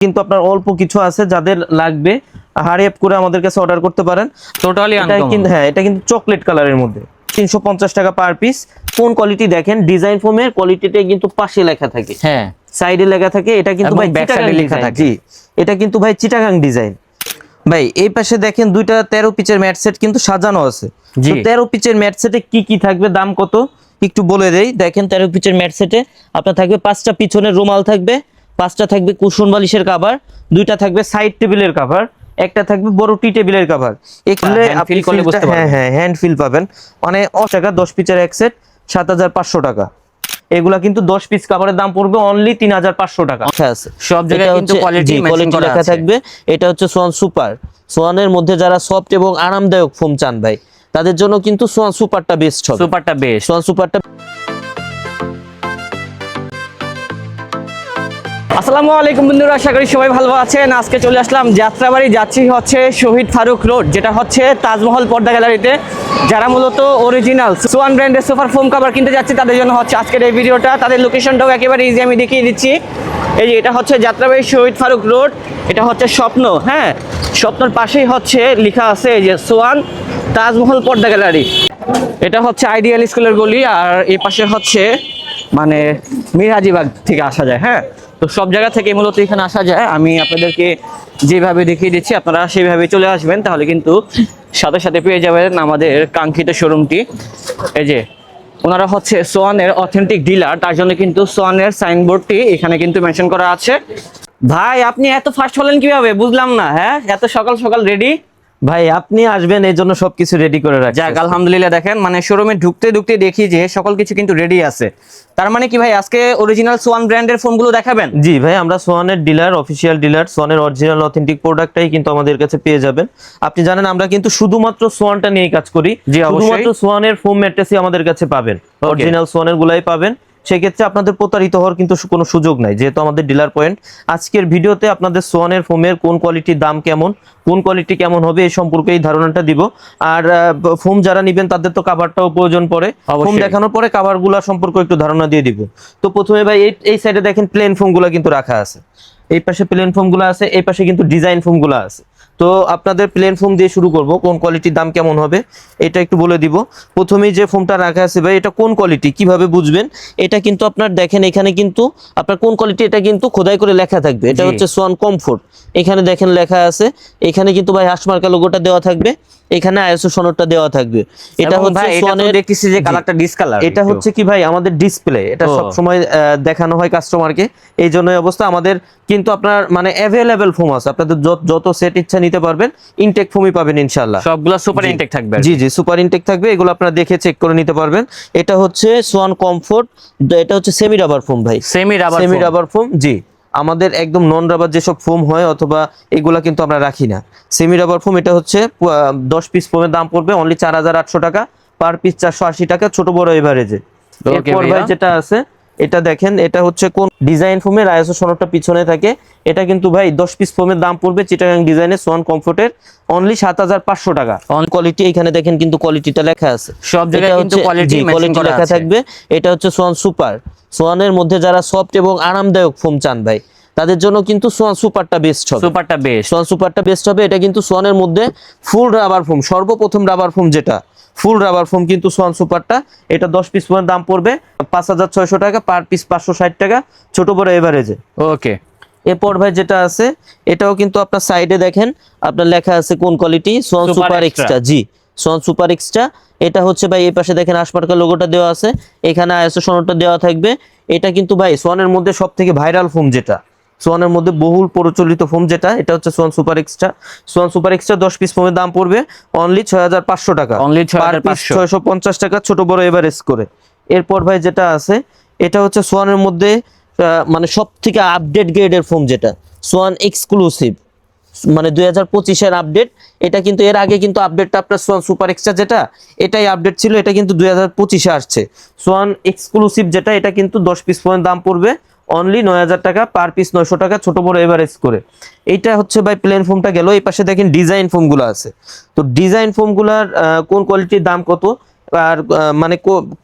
কিন্তু আপনার অল্প কিছু আছে যাদের লাগবে হারি অ্যাপ করে আমাদের কাছে অর্ডার করতে পারেন। টোটালি এটা কিন্তু হ্যাঁ এটা কিন্তু চকলেট কালারের মধ্যে। তিনশো পঞ্চাশ টাকা পার পিস কোন কোয়ালিটি দেখেন ডিজাইন ফোমের কোয়ালিটিটা কিন্তু পাশে লেখা থাকে। হ্যাঁ। সাইডে লেখা থাকে এটা কিন্তু ভাই চিটাগাং লেখা থাকে। এটা কিন্তু ভাই চিটাগাং ডিজাইন ভাই এই পাশে দেখেন দুইটা তেরো পিচের ম্যাট সেট কিন্তু সাজানো আছে। তেরো পিচের ম্যাট সেটে কি কি থাকবে দাম কত? একটু বলে দেই। দেখেন তেরো পিচের ম্যাট সেটে আপনার থাকবে পাঁচটা পিছনের রুমাল থাকবে। পাঁচটা থাকবে কুশন বালিশের কাভার দুইটা থাকবে সাইড টেবিলের কাভার একটা থাকবে বড় টি টেবিলের কাভার এখানে hand আপনি করলে বুঝতে হ্যাঁ পারবেন। হ্যাঁ হ্যান্ড ফিল পাবেন। মানে অ টাকা দশ পিচের এক সেট সাত হাজার পাঁচশো টাকা। এগুলা কিন্তু দশ পিস কাভারের দাম পড়বে অনলি তিন হাজার পাঁচশো টাকা। আচ্ছা আছে সব জায়গায় কিন্তু quality করা লেখা। থাকবে। এটা হচ্ছে সোয়ান সুপার সোয়ানের মধ্যে যারা সফট এবং আরামদায়ক ফোম চান ভাই তাদের জন্য কিন্তু সোয়ান সুপারটা বেস্ট হবে। সুপারটা বেস্ট সোয়ান সুপারটা আসসালামু আলাইকুম বন্ধুরা, আশা করি সবাই ভালো আছেন। আজকে চলে আসলাম যাত্রাবাড়ি, যাচ্ছি হচ্ছে শহীদ ফারুক রোড, যেটা হচ্ছে তাজমহল পর্দা গ্যালারিতে। যারা মূলত অরিজিনাল সোয়ান ব্র্যান্ডের সোফার ফোম কাভার কিনতে যাচ্ছে, তাদের জন্য হচ্ছে আজকের এই ভিডিওটা। তাদের লোকেশনটাও একেবারে ইজি আমি দেখিয়ে দিচ্ছি। এই যে এটা হচ্ছে যাত্রাবাড়ি শহীদ ফারুক রোড, এটা হচ্ছে স্বপ্ন হ্যাঁ? স্বপ্নর পাশেই হচ্ছে লেখা আছে এই যে সোয়ান তাজমহল পর্দা গ্যালারি। এটা হচ্ছে আইডিয়াল স্কুলের গলি, আর এই পাশে হচ্ছে মানে মিরহাজিবাগ থেকে আসা যায় হ্যাঁ? তো সব জায়গা থেকে মূলত এখানে আসা যায়। আমি আপনাদেরকে যেভাবে দেখিয়ে দিচ্ছি, আপনারা সেইভাবে চলে আসবেন, তাহলে কিন্তু সাথে সাথে পেয়ে যাবেন আমাদের কাঙ্ক্ষিত শোরুমটি। এই যে, ওনারা হচ্ছে সোয়ানের অথেন্টিক ডিলার তার জন্য কিন্তু সোয়ানের সাইনবোর্ডটি এখানে কিন্তু মেনশন করা আছে। ভাই, আপনি এত ফাস্ট হলেন কীভাবে? বুঝলাম না হ্যাঁ? এত সকাল সকাল রেডি ভাই আপনি আসবেন এই জন্য সবকিছু রেডি করে রাখছি। যাক আলহামদুলিল্লাহ দেখেন মানে শোরুমে ঢুকতে ঢুকতে দেখি যে সকল কিছু কিন্তু রেডি আছে। তার মানে কি ভাই আজকে অরিজিনাল সোয়ান ব্র্যান্ডের ফোনগুলো দেখাবেন? জি ভাই আমরা সোয়ানের ডিলার অফিসিয়াল ডিলার সোয়ানের অরিজিনাল অথেন্টিক প্রোডাক্টটাই কিন্তু আমাদের কাছে পেয়ে যাবেন। আপনি জানেন আমরা কিন্তু শুধুমাত্র সোয়ানটা নিয়ে কাজ করি। জি। শুধুমাত্র সোয়ানের ফোম ম্যাট্রেসই আমাদের কাছে পাবেন। অরিজিনাল সোয়ানের গুলাই পাবেন। সেক্ষেত্রে আপনাদের প্রতারিত হওয়ার কিন্তু কোনো সুযোগ নাই। যেহেতু আমাদের ডিলার পয়েন্ট আজকের ভিডিওতে আপনাদের সোয়ানের ফোমের কোন কোয়ালিটির দাম কেমন কোন কোয়ালিটি কেমন হবে এই সম্পর্কে এই ধারণাটা দিব। আর ফোম যারা নিবেন তাদের তো কাভারটাও প্রয়োজন পড়ে। ফোম দেখানোর পরে কাভারগুলা সম্পর্কে একটু ধারণা দিয়ে দিব। তো প্রথমে ভাই এই এই সাইডে দেখেন প্লেন ফোমগুলা কিন্তু রাখা আছে। এই পাশে প্লেন ফোমগুলো আছে এই পাশে কিন্তু ডিজাইন ফোমগুলো আছে। তো আপনাদের প্লেন ফোম দিয়ে শুরু করব কোন কোয়ালিটির দাম কেমন হবে এটা একটু বলে দিব। প্রথমেই যে ফোমটা রাখা আছে ভাই এটা কোন কোয়ালিটি কীভাবে বুঝবেন? এটা কিন্তু আপনার দেখেন এখানে কিন্তু আপনার কোন কোয়ালিটি এটা কিন্তু খোদাই করে লেখা থাকবে। এটা হচ্ছে সোয়ান কমফোর্ট এখানে দেখেন লেখা আছে এখানে কিন্তু ভাই হাসমার্কা লোগোটা দেওয়া থাকবে এখানে আইএসও সনদটা দেওয়া থাকবে। এটা হচ্ছে সোয়ানের দেখতেছি যে। কালারটা ডিসকালার এটা হচ্ছে কি ভাই আমাদের ডিসপ্লে এটা। সব সময় দেখানো হয় কাস্টমারকে এই জন্য অবস্থা আমাদের কিন্তু আপনার মানে অ্যাভেলেবেল ফোম আছে। আপনাদের যত- যত সেট ইচ্ছা নিতে পারবেন ইনটেক ফোমই পাবেন ইনশাআল্লাহ। সবগুলো সুপার। ইনটেক থাকবে জি জি সুপার ইনটেক থাকবে। এগুলো আপনারা দেখে চেক করে নিতে পারবেন। এটা হচ্ছে সোয়ান কমফোর্ট এটা হচ্ছে সেমি রাবার ফোম ভাই। Semi rubber semi rubber foam জি। আমাদের একদম নন রাবার যেসব ফোম হয় অথবা এগুলা কিন্তু আমরা রাখি না। সেমি রাবার ফোম এটা হচ্ছে দশ পিস ফোমের দাম পড়বে অনলি চার হাজার আটশো টাকা পার পিস চারশো আশি টাকা ছোট বড় এভারেজে এরপর ভাই যেটা আছে এটা দেখেন এটা হচ্ছে কোন ডিজাইন ফোমের আইএসও সনদটা পিছনে থাকে। এটা কিন্তু ভাই দশ পিস ফোমের দাম পড়বে চিটাগাং ডিজাইনের সোয়ান কমফোর্টের অনলি সাত হাজার পাঁচশো টাকা। অন কোয়ালিটি এখানে দেখেন কিন্তু কোয়ালিটিটা লেখা আছে। সব জায়গায় কিন্তু কোয়ালিটি লেখা থাকবে। এটা হচ্ছে সোয়ান সুপার। সোয়ানের মধ্যে যারা সফট এবং আরামদায়ক ফোম চান ভাই তাদের জন্য কিন্তু সোয়ান সুপারটা বেস্ট হবে। সুপারটা বেস্ট সোয়ান সুপারটা বেস্ট হবে। এটা কিন্তু সোয়ানের মধ্যে ফুল রাবার ফোম সর্বপ্রথম রাবার ফোম যেটা ফুল রাবার ফোম কিন্তু সোয়ান সুপারটা এটা দশ পিস পর্যন্ত দাম পড়বে পাঁচ হাজার ছয়শো টাকা পার পিস পাঁচশো ষাট টাকা ছোট বড় এভারেজে ওকে এরপর ভাই যেটা আছে এটাও কিন্তু আপনার সাইডে দেখেন আপনার লেখা আছে কোন কোয়ালিটি সোয়ান সুপার এক্সট্রা জি। সোয়ান সুপার এক্সট্রা এটা হচ্ছে ভাই এই পাশে দেখেন আসমার্কা লোগোটা দেওয়া আছে। এখানে আইএসও সনদটা দেওয়া থাকবে। এটা কিন্তু ভাই সোয়ানের মধ্যে সব থেকে ভাইরাল ফোম যেটা। সোয়ানের মধ্যে বহুল প্রচলিত ফোম যেটা এটা হচ্ছে Swan super extra Swan super extra দশ পিস ফোমের দাম পড়বে অনলি ছয় হাজার পাঁচশো টাকা। অনলি পার পিস 6,500 ছয়শো পঞ্চাশ টাকা ছোট বড় এভারেজ করে। এরপর ভাই যেটা আছে এটা হচ্ছে সোয়ানের মধ্যে মানে সব থেকে আপডেট গ্রেডের ফোন যেটা সোয়ান এক্সক্লুসিভ মানে দুই হাজার পঁচিশের আপডেট এটা কিন্তু এর আগে কিন্তু আপডেটটা আপনার সোয়ান সুপার এক্সট্রা যেটা এটাই আপডেট ছিল এটা কিন্তু দুই হাজার পঁচিশে আসছে। সোয়ান এক্সক্লুসিভ যেটা এটা কিন্তু দশ পিস পর্যন্ত দাম পড়বে অনলি নয় হাজার টাকা পার পিস নয়শো টাকা ছোট বড় এভারেজ করে। এইটা হচ্ছে ভাই প্লেন ফোমটা গেল। এই পাশে দেখেন ডিজাইন ফোমগুলো আছে। তো ডিজাইন ফোমগুলার আহ, কোন কোয়ালিটির দাম কত? আর মানে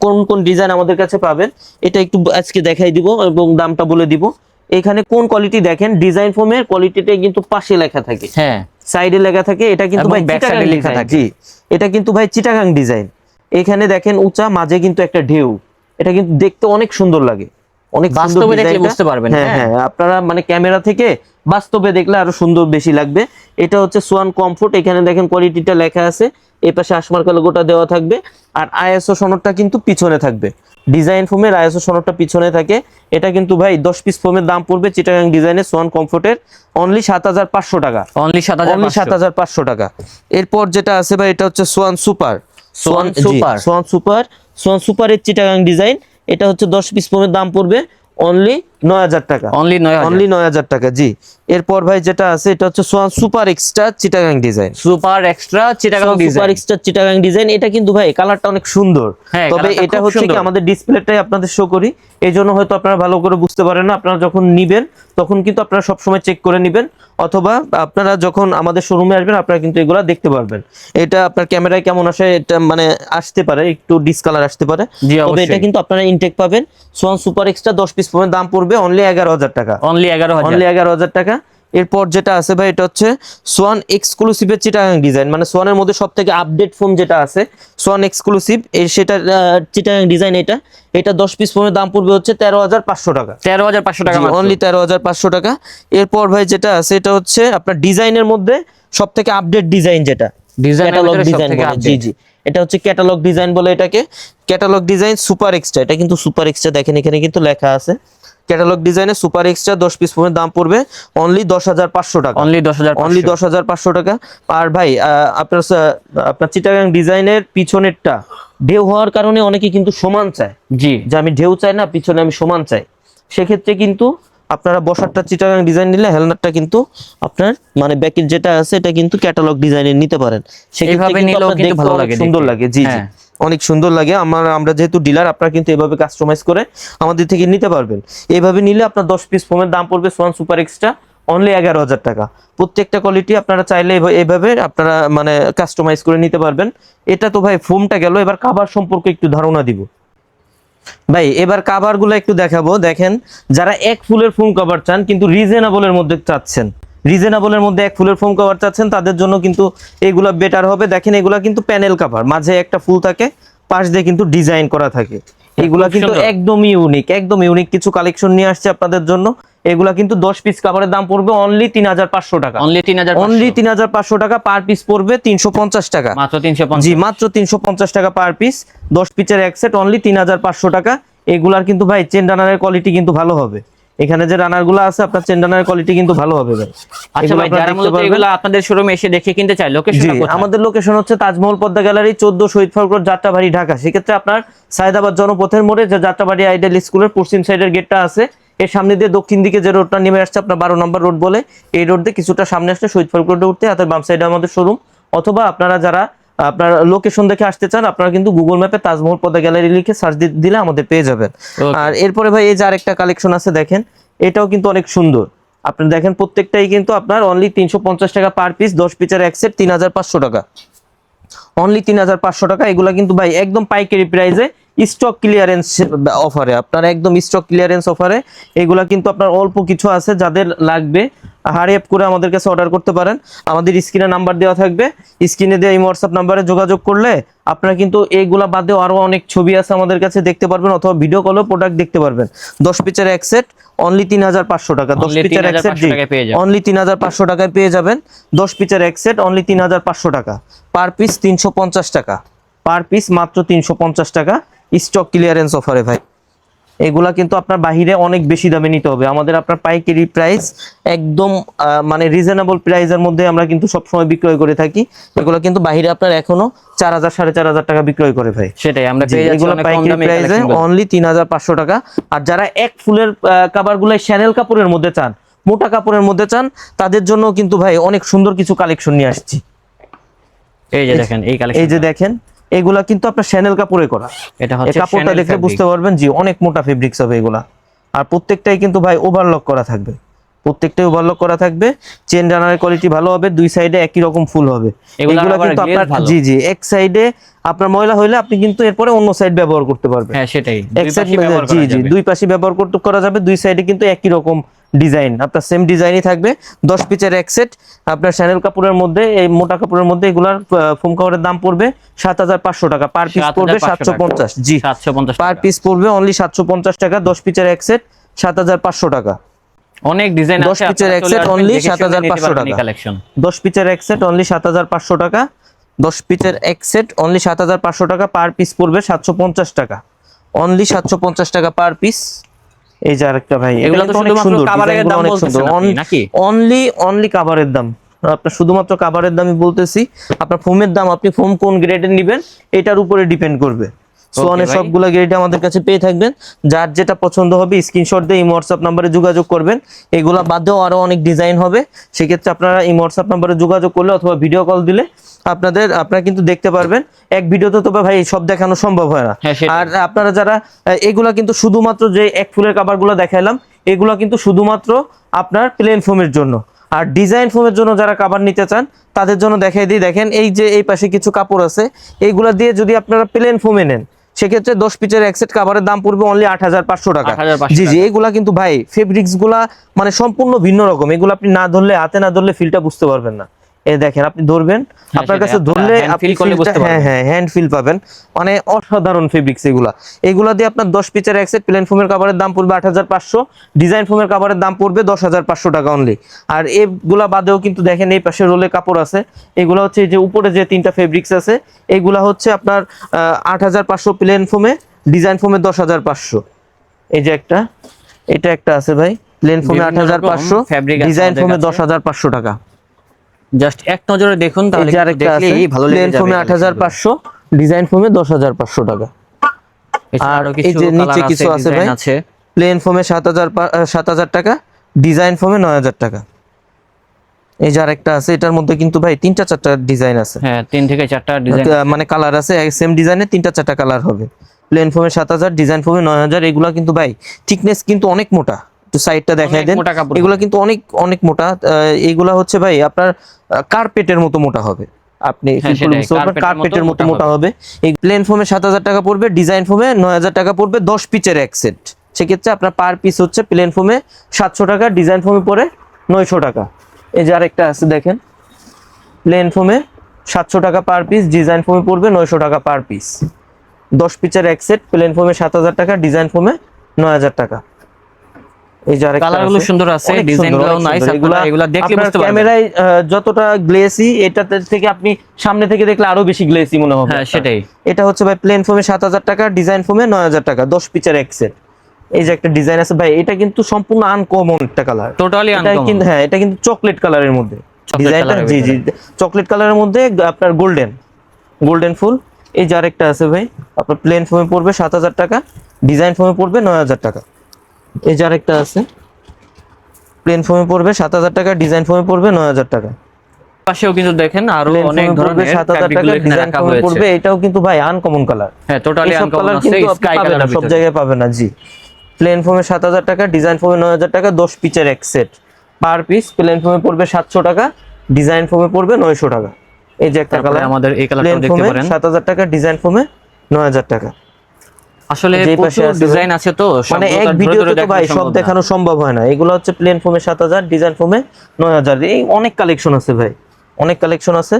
কোন কোন ডিজাইন আমাদের কাছে পাবেন? এটা একটু আজকে দেখাই দিব এবং দামটা বলে দিব। এখানে কোন কোয়ালিটি দেখেন? ডিজাইন ফোমের কোয়ালিটিটা কিন্তু পাশে লেখা থাকে। হ্যাঁ। সাইডে লেখা থাকে। এটা কিন্তু ভাই চিটাগাং লেখা থাকে। এটা কিন্তু ভাই চিটাগাং ডিজাইন এখানে দেখেন উঁচা মাঝে কিন্তু একটা ঢেউ। এটা কিন্তু দেখতে অনেক সুন্দর লাগে। অনেক বাস্তবে দেখলে বুঝতে পারবেন, হ্যাঁ হ্যাঁ। হ্যাঁ আপনারা মানে ক্যামেরা থেকে বাস্তবে দেখলে আরও সুন্দর বেশি লাগবে। এটা হচ্ছে সোয়ান কমফোর্ট এখানে দেখেন কোয়ালিটিটা লেখা আছে। এই পাশে আসমার্কা লোগোটা দেওয়া থাকবে। আর আইএসও সনদটা কিন্তু পিছনে থাকবে। ডিজাইন ফোমের আইএসও সনদটা পিছনে থাকে। এটা কিন্তু ভাই দশ পিস ফোমের দাম পড়বে চিটাগাং ডিজাইনের সোয়ান কমফোর্টের অনলি সাত হাজার পাঁচশো টাকা। অনলি সাত হাজার সাত হাজার পাঁচশো টাকা। এরপর যেটা আছে ভাই এটা হচ্ছে Swan super Swan super. Swan super Swan সুপারের চিটাগাং ডিজাইন এটা হচ্ছে দশ পিস ফোমের দাম পড়বে অনলি নয় হাজার টাকা। অনলি নয় অনলি নয় হাজার টাকা জি। এরপর ভাই যেটা আছে এটা হচ্ছে Swan super extra Chittagong design super extra Chittagong super extra Chittagong design এটা কিন্তু ভাই কালারটা অনেক সুন্দর। হ্যাঁ, তবে এটা হচ্ছে কি আমাদের ডিসপ্লেটাই আপনাদের শো করি। এই জন্য হয়তো আপনারা ভালো করে বুঝতে পারেন না আপনারা যখন নিবেন তখন কিন্তু আপনারা সবসময় চেক করে নিবেন। অথবা আপনারা যখন আমাদের শোরুমে আসবেন আপনারা কিন্তু এগুলা দেখতে পারবেন। এটা আপনার ক্যামেরায় কেমন আসে এটা মানে আসতে পারে একটু ডিসকালার আসতে পারে। তবে এটা কিন্তু আপনারা ইনটেক পাবেন। সোয়ান সুপার এক্সট্রা দশ পিস দাম পড়বে অনলি এগারো হাজার টাকা। অনলি এগারো অনলি এগারো হাজার টাকা। এরপর যেটা আছে ভাই এটা হচ্ছে সোয়ান এক্সক্লুসিভের চিটাগাং ডিজাইন মানে সোয়ানের মধ্যে সব থেকে আপডেট ফোন যেটা আছে সোয়ান এক্সক্লুসিভ সেটা চিটাগাং ডিজাইন এটা। এটা দশ পিস ফোনের দাম পড়বে হচ্ছে তেরো হাজার পাঁচশো টাকা। তেরো হাজার পাঁচশো টাকা অনলি তেরো হাজার পাঁচশো টাকা। এরপর ভাই যেটা আছে এটা হচ্ছে আপনার ডিজাইনের মধ্যে সব থেকে আপডেট ডিজাইন যেটা ক্যাটালগ ডিজাইন জি জি। এটা হচ্ছে ক্যাটালগ ডিজাইন বলে এটাকে। ক্যাটালগ ডিজাইন সুপার এক্সট্রা এটা কিন্তু সুপার এক্সট্রা দেখেন এখানে কিন্তু লেখা আছে। ক্যাটালগ ডিজাইনে সুপার এক্সট্রা দশ পিস ফোনের দাম পড়বে অনলি দশ হাজার পাঁচশো টাকা। অনলি দশ হাজার অনলি দশ হাজার পাঁচশো টাকা। আর ভাই আপনার আপনার চিটাগাং ডিজাইনের পিছনেরটা ঢেউ হওয়ার কারণে অনেকে কিন্তু সমান চায়। জি। যে আমি ঢেউ চাই না পিছনে আমি সমান চাই। সেক্ষেত্রে কিন্তু আপনারা বসারটা চিটাগাং ডিজাইন নিলে হেলমেটটা কিন্তু আপনার মানে ব্যাকের যেটা আছে এটা কিন্তু ক্যাটালগ ডিজাইনের নিতে পারেন। সেক্ষেত্রে কিন্তু আপনার দেখতে ভালো লাগে সুন্দর লাগে। জি জি। হ্যাঁ। অনেক সুন্দর লাগে। আমার আমরা যেহেতু ডিলার আপনারা কিন্তু এভাবে কাস্টমাইজ করে আমাদের থেকে নিতে পারবেন। এইভাবে নিলে আপনার দশ পিস ফোমের দাম পড়বে সোয়ান সুপার এক্সট্রা অনলি এগারো হাজার টাকা। প্রত্যেকটা কোয়ালিটি আপনারা চাইলে এভা- এইভাবে আপনারা মানে কাস্টমাইজ করে নিতে পারবেন। এটা তো ভাই ফোমটা গেল এবার কাভার সম্পর্কে একটু ধারণা দিব। ভাই, এবার কাভারগুলো একটু দেখাবো। দেখেন, যারা এক ফুলের ফোম কভার চান, কিন্তু রিজনেবলের মধ্যে চাচ্ছেন। রিজনেবলের মধ্যে এক ফুলের ফোম কভার চাচ্ছেন, তাদের জন্য কিন্তু এগুলো বেটার হবে। দেখেন, এগুলো কিন্তু প্যানেল কাভার মাঝে একটা ফুল থাকে, পাশ দিয়ে কিন্তু ডিজাইন করা থাকে। এগুলা কিন্তু একদম ইউনিক একদম ইউনিক কিছু কালেকশন নিয়ে আসছে আপনাদের জন্য। এগুলা কিন্তু দশ পিস কাভারের দাম পড়বে অনলি তিন হাজার পাঁচশো টাকা। অনলি তিন হাজার অনলি তিন হাজার পাঁচশো টাকা পার পিস পড়বে তিনশো পঞ্চাশ টাকা। মাত্র তিনশো জি মাত্র তিনশো পঞ্চাশ টাকা পার পিস দশ পিসের এক সেট অনলি তিন হাজার পাঁচশো টাকা। এগুলার কিন্তু ভাই চেন রানারের কোয়ালিটি কিন্তু ভালো হবে। এখানে যে রানারগুলো আছে আপনার চেন রানারের কোয়ালিটি কিন্তু ভালো হবে ভাই। আচ্ছা ভাই যারা মূলত এগুলো আপনাদের শোরুমে এসে দেখে কিনতে চাই লোকেশন আমাদের লোকেশন হচ্ছে তাজমহল পদ্মা গ্যালারি চোদ্দ শহীদ ফারুক রোড যাত্রাবাড়ি ঢাকা। সেক্ষেত্রে আপনার সায়দাবাদ জনপথের মোড়ে যে যাত্রাবাড়ি আইডিয়াল স্কুলের পশ্চিম সাইডের গেটটা আছে এর সামনে দিয়ে দক্ষিণ দিকে যে রোডটা নেমে আসছে আপনার বারো নম্বর রোড বলে এই রোড দিয়ে কিছুটা সামনে আসলে শহীদ ফারুক রোডে উঠতে হাতের বাম সাইডে আমাদের শোরুম অথবা আপনারা যারা আপনার লোকেশন দেখে আসতে চান আপনারা কিন্তু গুগল ম্যাপে তাজমহল পদা গ্যালারি লিখে সার্চ দিলে আমাদের পেয়ে যাবেন। আর এরপরে ভাই এই যে আরেকটা কালেকশন আছে দেখেন এটাও কিন্তু অনেক সুন্দর। আপনি দেখেন প্রত্যেকটাই কিন্তু আপনার অনলি তিনশো পঞ্চাশ টাকা পার পিস দশ পিসের এক সেট তিন হাজার পাঁচশো টাকা। অনলি তিন হাজার পাঁচশো টাকা এগুলা কিন্তু ভাই একদম পাইকারি প্রাইসে স্টক ক্লিয়ারেন্স অফারে আপনার একদম স্টক ক্লিয়ারেন্স অফারে এগুলা কিন্তু আপনার অল্প কিছু আছে যাদের লাগবে। হারি অ্যাপ করে আমাদের কাছে অর্ডার করতে পারেন। আমাদের স্ক্রিনে নাম্বার দেওয়া থাকবে। স্ক্রিনে দেওয়া এই হোয়াটসঅ্যাপ নাম্বারে যোগাযোগ করলে আপনারা কিন্তু এইগুলা বাদেও আরও অনেক ছবি আছে আমাদের কাছে দেখতে পারবেন অথবা ভিডিও কলেও প্রোডাক্ট দেখতে পারবেন। দশ পিসের এক সেট অনলি তিন হাজার পাঁচশো টাকা। দশ পিসের এক সেট পেয়ে যাবেন। অনলি তিন হাজার পাঁচশো টাকায় পেয়ে যাবেন। দশ পিসের এক সেট অনলি তিন হাজার পাঁচশো টাকা। পার পিস তিনশো পঞ্চাশ টাকা। পার পিস মাত্র তিনশো পঞ্চাশ টাকা। স্টক ক্লিয়ারেন্স অফারে ভাই। এগুলা কিন্তু আপনার বাহিরে অনেক বেশি দামে নিতে হবে। আমাদের আপনার পাইকারি প্রাইস একদম মানে রিজনেবল প্রাইসের মধ্যে আমরা কিন্তু সবসময় বিক্রয় করে থাকি। এগুলো কিন্তু বাহিরে আপনার এখনও চার হাজার সাড়ে চার হাজার টাকা বিক্রয় করে ভাই। সেটাই আমরা এগুলো পাইকারি প্রাইসে অনলি তিন হাজার পাঁচশো টাকা। আর যারা এক ফুলের কাবারগুলো শ্যানেল কাপড়ের মধ্যে চান মোটা কাপড়ের মধ্যে চান তাদের জন্য কিন্তু ভাই অনেক সুন্দর কিছু কালেকশন নিয়ে আসছি। এই যে দেখেন এই কালেকশন এই যে দেখেন এগুলা কিন্তু আপনার শ্যানেল কাপড়ে করা। এটা হচ্ছে কাপড়টা দেখে দেখলে বুঝতে পারবেন জি অনেক মোটা ফেব্রিক্স হবে এগুলা। আর প্রত্যেকটাই কিন্তু ভাই ওভারলক করা থাকবে। প্রত্যেকটাই ওভারলক করা থাকবে। চেন রানারের কোয়ালিটি ভালো হবে দুই সাইডে একই রকম ফুল হবে। এগুলো কিন্তু আপনার জি জি এক সাইডে আপনার ময়লা হইলে আপনি কিন্তু এরপরে অন্য সাইড ব্যবহার করতে পারবেন। হ্যাঁ সেটাই। এক সাইড ব্যবহার জি জি। দুই পাশে ব্যবহার করতে করা যাবে দুই সাইডে কিন্তু একই রকম ডিজাইন আপনার সেম ডিজাইনই থাকবে। দশ পিচের এক সেট আপনার শ্যানেল কাপড়ের মধ্যে এই মোটা কাপড়ের মধ্যে এগুলার ফোম কাপড়ের দাম পড়বে সাত হাজার পাঁচশো টাকা। পার পিস পড়বে সাতশো। পঞ্চাশ। জি। 750 পার পিস পড়বে অনলি সাতশো পঞ্চাশ টাকা। দশ পিচের এক সেট সাত হাজার পাঁচশো টাকা। অনেক ডিজাইন আছে পিচের এক সেট অনলি আসবেন, only 7,500 নিতে এই টাকা। কালেকশন দশ পিচের এক সেট অনলি সাত হাজার পাঁচশো টাকা। দশ পিচের এক সেট অনলি সাত হাজার পাঁচশো টাকা পার পিস পড়বে সাতশো পঞ্চাশ টাকা। অনলি সাতশো পঞ্চাশ টাকা পার পিস এই যে আরেকটা ভাই এগুলো তো শুধুমাত্র কাভারের দাম বলতেছেন নাকি? অনলি অনলি কাভারের দাম। আপনার শুধুমাত্র কাভারের দামই বলতেছি আপনার ফোমের দাম আপনি ফোম কোন গ্রেডের নেবেন এটার উপরে ডিপেন্ড করবে। সোয়ানের। সবগুলো গ্রেড আমাদের কাছে পেয়ে থাকবেন। যার যেটা পছন্দ হবে স্ক্রিনশট দিয়ে ইমো হোয়াটসঅ্যাপ নাম্বারে যোগাযোগ করবেন। এগুলা বাদেও আরও অনেক ডিজাইন হবে। সেক্ষেত্রে আপনারা ইমো হোয়াটসঅ্যাপ নাম্বারে যোগাযোগ করলে অথবা ভিডিও কল দিলে আপনাদের আপনারা কিন্তু দেখতে পারবেন। এক ভিডিওতে তো ভাই সব দেখানো সম্ভব হয় না। হ্যাঁ, আর আপনারা যারা এগুলা কিন্তু শুধুমাত্র যে এক ফুলের কাভারগুলো দেখাইলাম এগুলা কিন্তু শুধুমাত্র আপনার প্লেন ফোমের জন্য। আর ডিজাইন ফোমের জন্য যারা কাভার নিতে চান তাদের জন্য দেখাই দিই। দেখেন এই যে এই পাশে কিছু কাপড় আছে এইগুলা দিয়ে যদি আপনারা প্লেন ফোমে নেন সেক্ষেত্রে দশ পিচের এক সেট কাভারের দাম পড়বে অনলি আট হাজার পাঁচশো টাকা। 8,500 জি জি এগুলা কিন্তু ভাই ফেব্রিক্সগুলা মানে সম্পূর্ণ ভিন্ন রকম। এগুলো আপনি না ধরলে হাতে না ধরলে ফিলটা বুঝতে পারবেন না। এই দেখেন আপনি ধরবেন হ্যাঁ, আপনার কাছে ধরলে আপনি হ্যাঁ হ্যাঁ হ্যান্ড ফিল পাবেন। মানে অসাধারণ ফেব্রিক্স এগুলা। এগুলা দিয়ে আপনার দশ পিচের এক সেট প্লেন ফোমের কাভারের দাম পড়বে আট হাজার পাঁচশো। ডিজাইন ফোমের কাভারের দাম পড়বে দশ হাজার পাঁচশো টাকা অনলি আর এগুলা বাদেও কিন্তু দেখেন এই পাশে রোলে কাপড় আছে। এগুলা হচ্ছে এই যে উপরে যে তিনটা ফেব্রিক্স আছে এগুলা হচ্ছে আপনার আট হাজার পাঁচশো প্লেন ফোমে ডিজাইন ফোমে দশ হাজার পাঁচশো। এই যে একটা এটা একটা আছে ভাই। প্লেন ফোমে আট হাজার পাঁচশো ডিজাইন ফোমে দশ হাজার পাঁচশো টাকা। জাস্ট এক নজরে দেখুন তাহলে যে আরেকটা আছে দেখলেই ভালো লেগে যাবে ফোমে আট হাজার পাঁচশো ডিজাইন ফোমে দশ হাজার পাঁচশো টাকা। আর এই কিছু যে নিচে কিছু আছে ভাই। আছে। প্লেন ফোমে সাত হাজার সাত হাজার টাকা ডিজাইন ফোমে নয় হাজার টাকা। এই যে আরেকটা আছে এটার মধ্যে কিন্তু ভাই তিনটা চারটা ডিজাইন আছে। হ্যাঁ তিন থেকে চারটা ডিজাইন মানে কালার আছে সেম ডিজাইনে তিনটা চারটা কালার হবে। প্লেন ফোমে সাত হাজার ডিজাইন ফোমে নয় হাজার এগুলা কিন্তু ভাই থিকনেস কিন্তু অনেক মোটা। একটু সাইডটা দেখাই দেন। এগুলা কিন্তু অনেক অনেক মোটা। এগুলা হচ্ছে ভাই আপনার কার্পেটের মতো মোটা হবে। আপনি হ্যাঁ, কার্পেটের মতো মোটা হবে। এই প্লেন ফোমে সাত হাজার টাকা পড়বে ডিজাইন ফোমে নয় হাজার টাকা পড়বে দশ পিচের এক সেট সেক্ষেত্রে আপনার পার পিস হচ্ছে প্লেন ফোমে সাতশো টাকা ডিজাইন ফোমে পড়ে নয়শো টাকা। এই যে আরেকটা আছে দেখেন। প্লেন ফোমে সাতশো টাকা পার পিস ডিজাইন ফোমে পড়বে নয়শো টাকা পার পিস দশ পিচের এক সেট প্লেন ফোমে সাত হাজার টাকা ডিজাইন ফোমে নয় হাজার টাকা। এই যে আরেকটা কালারগুলো আছে। সুন্দর আছে, অনেক ডিজাইন সুন্দর, গুলোও অনেক nice, সুন্দর। আপনারা এগুলা দেখলে বুঝতে পারবেন। ক্যামেরায় যতটা গ্লেসি এটাতে থেকে আপনি সামনে থেকে দেখলে আরও বেশি গ্লেসি মনে হবে হ্যাঁ সেটাই। এটা হচ্ছে ভাই প্লেন ফোমে টাকা ডিজাইন ফোমে টাকা দশ পিচের এক সেট এই যে একটা ডিজাইন আছে ভাই এটা কিন্তু সম্পূর্ণ আনকমন একটা কালার টোটালি আনকমন হ্যাঁ এটা কিন্তু চকলেট কালারের মধ্যে। ডিজাইনটা জি জি চকলেট কালারের মধ্যে আপনার গোল্ডেন গোল্ডেন ফুল। এই যে আরেকটা আছে ভাই আপনার প্লেন ফোমে পড়বে সাত হাজার টাকা ডিজাইন ফোমে পড়বে নয় হাজার টাকা। এই যে আরেকটা আছে প্লেন ফোমে পড়বে সাত হাজার টাকা ডিজাইন ফোমে পড়বে নয় হাজার টাকা পাশেও কিন্তু দেখেন আরও অনেক ধরনের সাত হাজার fabric টাকা ডিজাইন ফোমে পড়বে এটাও কিন্তু ভাই আনকমন কালার হ্যাঁ টোটালি আনকমন কালার আছে স্কাই কালার সব জায়গায় পাবেন না জি প্লেন সাত হাজার টাকা ডিজাইন নয় হাজার টাকা দশ পিচের এক সেট পার পিস প্লেন ফোমে পড়বে সাতশো টাকা ডিজাইন ফোমে পড়বে নয়শো টাকা এই যে একটা কালার আমাদের এই কালারটাও দেখতে পারেন সাত হাজার টাকা ডিজাইন নয় হাজার টাকা আসলে প্রচুর ডিজাইন আছে তো মানে এক ভিডিওতে তো ভাই সব দেখানো সম্ভব হয় না। এগুলো হচ্ছে প্লেন সাত হাজার ডিজাইন ফোমে নয় হাজার। এই অনেক কালেকশন আছে ভাই। অনেক কালেকশন আছে।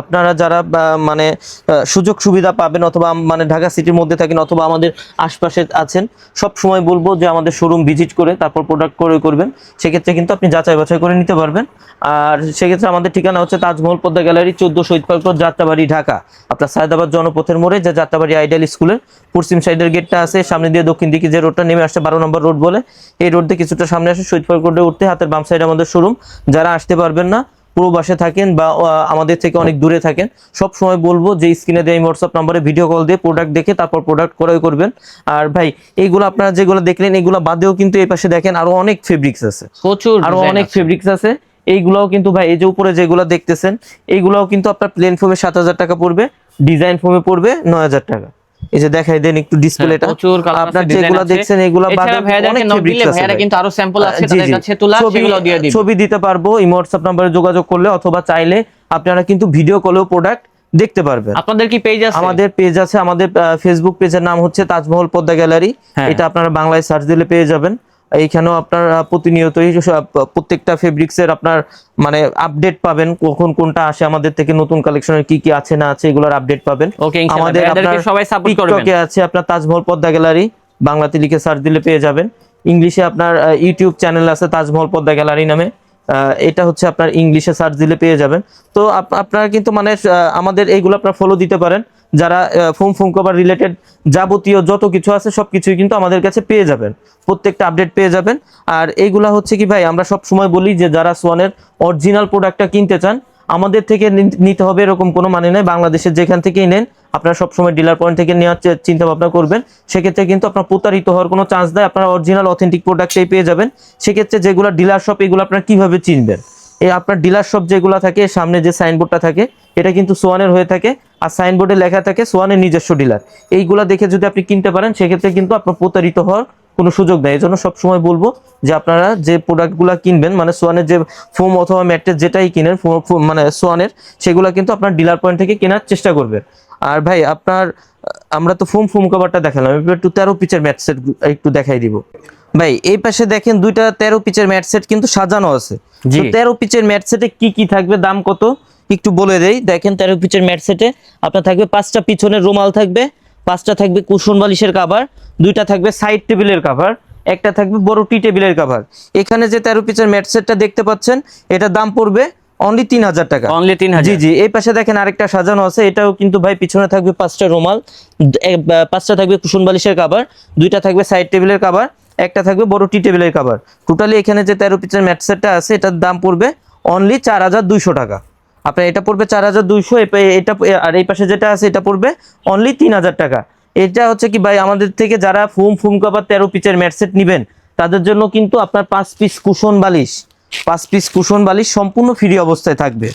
আপনারা যারা মানে সুযোগ সুবিধা পাবেন অথবা মানে ঢাকা সিটির মধ্যে থাকেন অথবা আমাদের আশপাশে আছেন সব সময় বলব যে আমাদের শোরুম ভিজিট করে, তারপর প্রোডাক্ট করে করবেন। সেক্ষেত্রে কিন্তু আপনি যাচাই বাছাই করে নিতে পারবেন। আর সেক্ষেত্রে আমাদের ঠিকানা হচ্ছে তাজমহল পদ্মা গ্যালারি, চোদ্দ শহীদ পার্ক যাত্রাবাড়ি, ঢাকা। আপনার সায়দাবাদ জনপথের মোড়ে, যে যাত্রাবাড়ি আইডিয়াল স্কুলের পশ্চিম সাইডের গেটটা আছে, সামনে দিয়ে দক্ষিণ দিকে যে রোডটা নেমে আসছে বারো নম্বর রোড বলে, এই রোড দিয়ে কিছুটা সামনে আসে শহীদ পার্ক রোডে উঠতে, হাতের বাম সাইডে আমাদের শোরুম যারা আসতে পারবেন না পুরো বাসে থাকেন বা আমাদের থেকে অনেক দূরে থাকেন সব সময় বলব যে স্ক্রিনে দেয় হোয়াটসঅ্যাপ নাম্বারে ভিডিও কল দিয়ে প্রোডাক্ট দেখে তারপর প্রোডাক্ট ক্রয় করবেন। আর ভাই এইগুলো আপনারা যেগুলো দেখলেন এগুলো বাদেও কিন্তু এই পাশে দেখেন আরও অনেক ফেব্রিক্স আছে। প্রচুর আরও অনেক ফেব্রিক্স আছে। এইগুলাও কিন্তু ভাই এই যে উপরে যেগুলো দেখতেছেন এইগুলাও কিন্তু আপনার প্লেন ফোমে সাত হাজার টাকা পড়বে ডিজাইন ফোমে পড়বে নয় হাজার টাকা। এই যে দেখাই দেন একটু ডিসপ্লেটা হ্যাঁ, আপনার যেগুলো দেখছেন এগুলো বাদে অনেক fabrics আছে ভাইয়ারা কিন্তু আরও স্যাম্পল আছে তাদের কাছে তোলা ছবি- সেগুলো দিয়ে দিবেন ছবি দিতে পারব এই হোয়াটসঅ্যাপ নাম্বারে যোগাযোগ করলে অথবা চাইলে আপনারা কিন্তু ভিডিও কলেও প্রোডাক্ট দেখতে পারবেন। আপনাদের কি পেজ আছে? আমাদের পেজ আছে আমাদের ফেসবুক পেজের নাম হচ্ছে তাজমহল পদ্মা গ্যালারি। এটা আপনারা বাংলায় সার্চ দিলে পেয়ে যাবেন। এইখানেও আপনার প্রতিনিয়তই প্রত্যেকটা ফেব্রিক্সের আপনার মানে আপডেট পাবেন কখন কোনটা আসে আমাদের থেকে নতুন কালেকশনের কি কি আছে না আছে এগুলোর আপডেট পাবেন। আমাদের আপনার সবাই সাপোর্ট করবেন আছে আপনার তাজমহল পদ্মা গ্যালারি বাংলাতে লিখে সার্চ দিলে পেয়ে যাবেন। ইংলিশে আপনার ইউটিউব চ্যানেল আছে তাজমহল পদ্মা গ্যালারি নামে। এটা হচ্ছে আপনার ইংলিশে সার্চ দিলে পেয়ে যাবেন। তো আপনারা কিন্তু মানে আমাদের এইগুলো আপনারা ফলো দিতে পারেন। যারা ফোম ফোম কভার রিলেটেড যাবতীয় যত কিছু আছে, সব কিছুই কিন্তু আমাদের কাছে পেয়ে যাবেন। প্রত্যেকটা আপডেট পেয়ে যাবেন। আর এইগুলা হচ্ছে কি ভাই, আমরা সব সময় বলি যে, যারা সোয়ানের অরিজিনাল প্রোডাক্টটা কিনতে চান আমাদের থেকে নিতে হবে এরকম কোনো মানে নেই। বাংলাদেশের যেখান থেকেই নেন, আপনারা সবসময় ডিলার পয়েন্ট থেকে নেওয়ার চিন্তা ভাবনা করবেন। সেক্ষেত্রে কিন্তু আপনার প্রতারিত হওয়ার কোনো চান্স দেয় আপনারা অরিজিনাল অথেন্টিক প্রোডাক্টটাই পেয়ে যাবেন। সেক্ষেত্রে যেগুলো ডিলার শপ এগুলো আপনারা কীভাবে চিনবেন? এই আপনার ডিলার শপ যেগুলো থাকে, সামনে যে সাইনবোর্ডটা থাকে, এটা কিন্তু সোয়ানের হয়ে থাকে আর সাইনবোর্ডে লেখা থাকে সোয়ানের নিজস্ব ডিলার এইগুলা দেখে যদি আপনি কিনতে পারেন, সেক্ষেত্রে কিন্তু আপনার প্রতারিত হওয়ার কোনো সুযোগ নেই। এই জন্য সবসময় বলব যে আপনারা যে প্রোডাক্টগুলো কিনবেন মানে সোয়ানের যে ফোম অথবা ম্যাট্রেস যেটাই কিনেন মানে সোয়ানের সেগুলো কিন্তু আপনার ডিলার পয়েন্ট থেকে কেনার চেষ্টা করবেন। আর ভাই আপনার আমরা তো ফোম ফোম কভারটা দেখালাম এবার একটু তেরো পিচের ম্যাট সেট একটু দেখাই দিব। ভাই এই পাশে দেখেন দুইটা তেরো পিচের ম্যাট সেট কিন্তু সাজানো আছে। তেরো পিচের ম্যাট সেটে কি কি থাকবে দাম কত? একটু বলে দেই। দেখেন তেরো পিচের ম্যাট সেটে আপনার থাকবে পাঁচটা পিছনের রুমাল থাকবে পাঁচটা থাকবে কুশন বালিশের কাভার দুইটা থাকবে সাইড টেবিলের কাভার একটা থাকবে বড় টি টেবিলের কাভার এখানে যে তেরো পিচের ম্যাট সেটটা দেখতে পাচ্ছেন এটার দাম পড়বে অনলি তিন হাজার টাকা। অনলি তিন জি জি এই পাশে দেখেন আরেকটা সাজানো আছে এটাও কিন্তু ভাই পিছনে থাকবে পাঁচটা রুমাল পাঁচটা থাকবে কুশন বালিশের কাভার দুইটা থাকবে সাইড টেবিলের কাভার একটা থাকবে বড় টি টেবিলের কাভার টোটালি এখানে যে তেরো পিসের ম্যাট সেটটা আছে এটার দাম পড়বে অনলি চার হাজার দুইশো টাকা। আপনার এটা পড়বে চার হাজার দুইশো এটা আর এই পাশে যেটা আছে, এটা পড়বে অনলি তিন হাজার টাকা। এটা হচ্ছে কি ভাই, আমাদের থেকে যারা ফুম ফুম কাভার তেরো পিচের ম্যাটসেট নেবেন, তাদের জন্য কিন্তু আপনার পাঁচ পিস কুশন বালিশ, পাঁচ পিস কুশন বালিশ সম্পূর্ণ ফ্রি অবস্থায় থাকবে।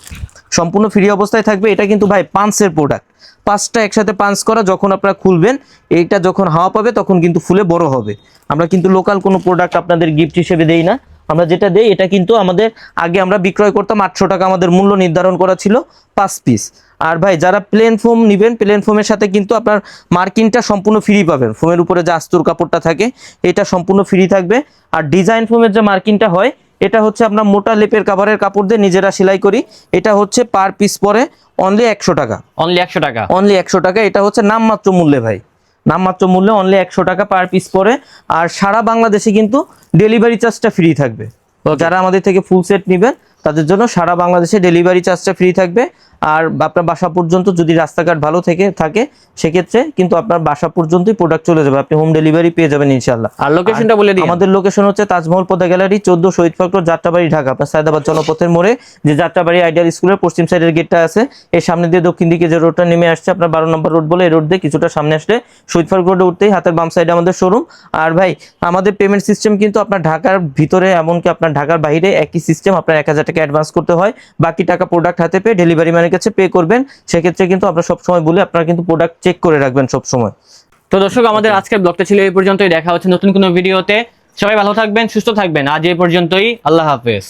সম্পূর্ণ ফ্রি অবস্থায় থাকবে, এটা কিন্তু ভাই পাঁচের প্রোডাক্ট পাঁচটা একসাথে পাঁচ করা যখন আপনারা খুলবেন, এইটা যখন হাওয়া পাবে তখন কিন্তু ফুলে বড় হবে। আমরা কিন্তু লোকাল কোনো প্রোডাক্ট আপনাদের গিফট হিসেবে দেই না। আমরা যেটা দেই এটা কিন্তু আমাদের আগে আমরা বিক্রয় করতাম আটশো টাকা আমাদের মূল্য নির্ধারণ করা ছিল পাঁচ পিস আর ভাই যারা প্লেন ফোম নেবেন প্লেন ফোমের সাথে কিন্তু আপনার মার্কিংটা সম্পূর্ণ ফ্রি পাবেন। ফোমের উপরে যে আস্তুর কাপড়টা থাকে এটা সম্পূর্ণ ফ্রি থাকবে। আর ডিজাইন ফোমের যে মার্কিংটা হয় এটা হচ্ছে আমরা মোটা লেপের কাভারের কাপড় দিয়ে নিজেরা সেলাই করি। এটা হচ্ছে পার পিস পরে অনলি একশো টাকা। অনলি একশো টাকা। অনলি একশো টাকা এটা হচ্ছে নামমাত্র মূল্যে ভাই। নামমাত্র মূল্যে অনলি একশো টাকা পার পিস পরে আর সারা বাংলাদেশে কিন্তু ডেলিভারি চার্জটা ফ্রি থাকবে। যারা আমাদের থেকে ফুল সেট নেবেন তাদের জন্য সারা বাংলাদেশে ডেলিভারি চার্জটা ফ্রি থাকবে। আর আপনার বাসা পর্যন্ত যদি রাস্তাঘাট ভালো থেকে থাকে সেক্ষেত্রে কিন্তু আপনার বাসা পর্যন্তই প্রোডাক্ট চলে যাবে। আপনি হোম ডেলিভারি পেয়ে যাবেন ইনশাল্লাহ আর লোকেশনটা বলে দিই। আমাদের লোকেশন হচ্ছে তাজমহল পদ্মা গ্যালারি চোদ্দ শহীদ ফ্যাক্টর যাত্রাবাড়ি ঢাকা। আপনার সায়দাবাদ জনপথের মোড়ে যে যাত্রাবাড়ি আইডিয়াল স্কুলের পশ্চিম সাইডের গেটটা আছে এর সামনে দিয়ে দক্ষিণ দিকে যে রোডটা নেমে আসছে আপনার বারো নম্বর রোড বলে এই রোড দিয়ে কিছুটা সামনে আসলে শহীদ ফ্যাক্টর রোডে উঠতেই হাতের বাম সাইডে আমাদের শোরুম আর ভাই আমাদের পেমেন্ট সিস্টেম কিন্তু আপনার ঢাকার ভিতরে এমনকি আপনার ঢাকার বাইরে একই সিস্টেম আপনার এক হাজার টাকা অ্যাডভান্স করতে হয়। বাকি টাকা প্রোডাক্ট হাতে পেয়ে ডেলিভারি ম্যানের কাছে পে করবেন, সেক্ষেত্রে কিন্তু আমরা সবসময় বলি আপনারা কিন্তু প্রোডাক্ট চেক করে রাখবেন সবসময়। তো দর্শক, আমাদের আজকের ব্লগটা ছিল এই পর্যন্তই, দেখা হচ্ছে নতুন কোনো ভিডিওতে সবাই ভালো থাকবেন, সুস্থ থাকবেন। আজ এই পর্যন্তই, আল্লাহ হাফেজ।